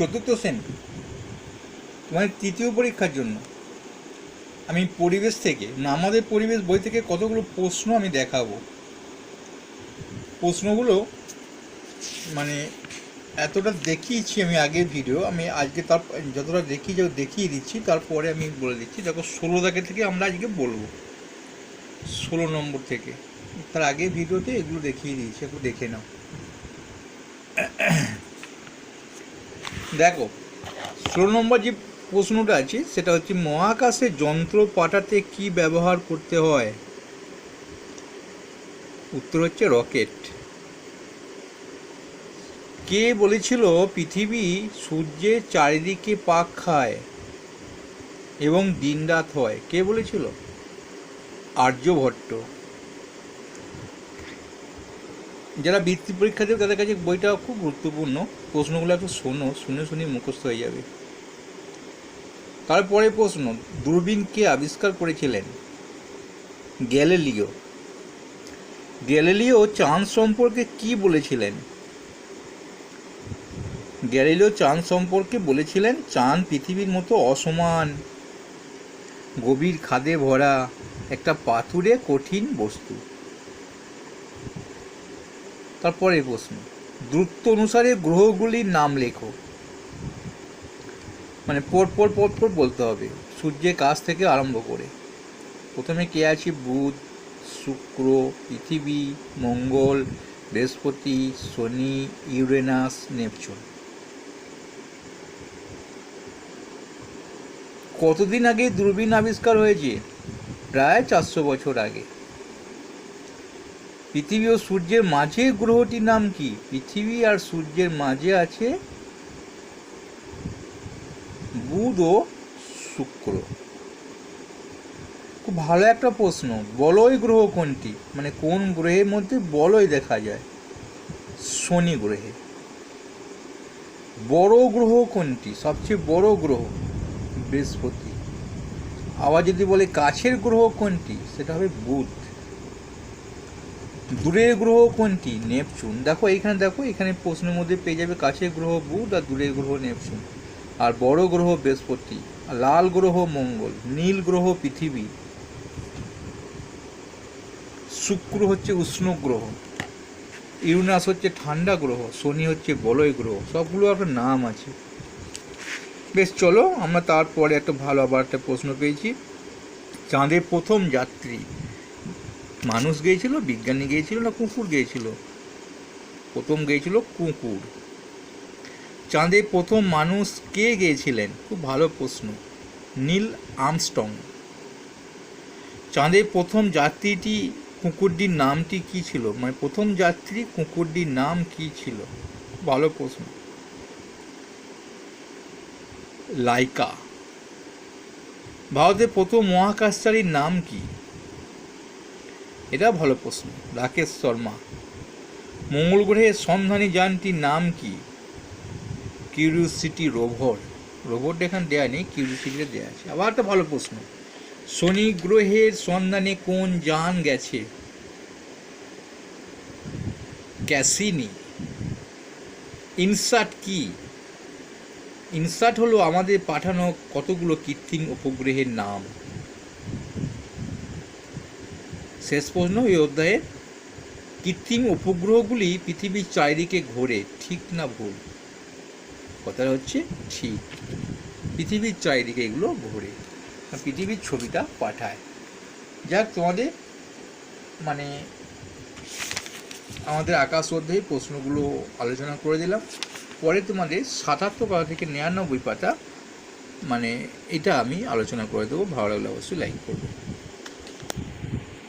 চতুর্থ শ্রেণি। তোমাদের তৃতীয় পরীক্ষার জন্য আমি পরিবেশ থেকে আমাদের পরিবেশ বই থেকে কতগুলো প্রশ্ন আমি দেখাবো? প্রশ্নগুলো মানে এতটা দেখিয়েছি আমি আগের ভিডিও আমি আজকে তার যতটা দেখি, যে দেখিয়ে দিচ্ছি, তারপরে আমি বলে দিচ্ছি। দেখো, ষোলো দাগে থেকে আমরা আজকে বলব। ষোলো নম্বর থেকে। তার আগে ভিডিওতে এগুলো দেখিয়ে দিয়েছি, একটু দেখে নাও। দেখো, ষোলো নম্বর যে প্রশ্নটা আছে, সেটা হচ্ছে মহাকাশে যন্ত্র পাঠাতে কি ব্যবহার করতে হয়? উত্তর হচ্ছে রকেট। কে বলেছিল পৃথিবী সূর্যের চারিদিকে পাক খায় এবং দিনরাত হয়? কে বলেছিল? আর্যভট্ট। যারা বৃত্তি পরীক্ষা দেবে, তাদের কাছে বইটা খুব গুরুত্বপূর্ণ। প্রশ্নগুলো একটু শোনো, শুনে শুনে মুখস্থ হয়ে যাবে। তারপরে প্রশ্ন, দূরবীন কে আবিষ্কার করেছিলেন? গ্যালিলিও। গ্যালিলিও চাঁদ সম্পর্কে কি বলেছিলেন? গ্যালিলিও চাঁদ সম্পর্কে বলেছিলেন, চাঁদ পৃথিবীর মতো অসমান, গভীর খাদে ভরা, একটা পাথুরে কঠিন বস্তু। তারপরে প্রশ্ন। দ্রুত অনুসারে গ্রহগুলির নাম লেখো। মানে পর পর পর পর বলতে হবে, সূর্যের কাছ থেকে আরম্ভ করে। প্রথমে কে আছে? বুধ, শুক্র, পৃথিবী, মঙ্গল, বৃহস্পতি, শনি, ইউরেনাস, নেপচুন। কতদিন আগে দূরবীন আবিষ্কার হয়েছে? প্রায় চারশো বছর আগে। পৃথিবী ও সূর্যের মাঝে গ্রহটির নাম কি? পৃথিবী আর সূর্যের মাঝে আছে বুধ ও শুক্র। খুব ভালো একটা প্রশ্ন। বলয় গ্রহ কোনটি? মানে কোন গ্রহের মধ্যে বলয় দেখা যায়? শনি গ্রহে। বড় গ্রহ কোনটি? সবচেয়ে বড় গ্রহ বৃহস্পতি। আবার যদি বলে কাছের গ্রহ কোনটি? সেটা হবে বুধ। দূরের গ্রহ কোনটি? নেপচুন। দেখো এখানে দেখো, এখানে প্রশ্নের মধ্যে পেয়ে যাবে কাছের গ্রহ বুধ আর দূরের গ্রহ নেপচুন। আর বড় গ্রহ বৃহস্পতি লাল গ্রহ মঙ্গল, নীল গ্রহ পৃথিবী। শুক্র হচ্ছে উষ্ণ গ্রহ, ইউনাস হচ্ছে ঠান্ডা গ্রহ, শনি হচ্ছে বলয় গ্রহ, সবগুলো একটা নাম আছে। বেশ, চলো, আমরা তারপরে একটা ভালো আবার একটা প্রশ্ন পেয়েছি। চাঁদের প্রথম যাত্রী মানুষ গিয়েছিল, বিজ্ঞানী গিয়েছিল না কুকুর গিয়েছিল? প্রথম গিয়েছিল কুকুর। চাঁদে প্রথম মানুষ কে গিয়েছিলেন? খুব ভালো প্রশ্ন। নীল আমস্টং চাঁদের প্রথম যাত্রীটি কুকুরটির নামটি কি ছিল? মানে প্রথম যাত্রী কুকুরটির নাম কি ছিল? ভালো প্রশ্ন। লাইকা। ভারতের প্রথম মহাকাশচারীর নাম কি? এটা ভালো প্রশ্ন। রাকেশ শর্মা। মঙ্গল গ্রহের সন্ধানী যানটির নাম কি? কিউরিওসিটি রোভর রোবটটা এখানে দেওয়া নেই কিউরিওসিটিটা দেওয়া আছে। আবার একটা ভালো প্রশ্ন। শনি গ্রহের সন্ধানে কোন যান গেছে? ক্যাসিনি ইনসার্ট কি ইনসার্ট হলো আমাদের পাঠানো কতগুলো কৃত্রিম উপগ্রহের নাম। শেষ প্রশ্ন, এই অধ্যায়ে, কৃত্রিম উপগ্রহগুলি পৃথিবীর চারিদিকে ঘোরে, ঠিক না ভুল? কথাটা হচ্ছে ঠিক। পৃথিবীর চারিদিকে এগুলো ঘোরে পৃথিবীর ছবিটা পাঠায়। যাক, তোমাদের মানে আমাদের আকাশ অধ্যায়ে প্রশ্নগুলো আলোচনা করে দিলাম। পরে তোমাদের সাতাত্তর পাতা থেকে নিরানব্বই পাতা মানে এটা আমি আলোচনা করে দেবো। ভালো লাগলে অবশ্যই লাইক করবে।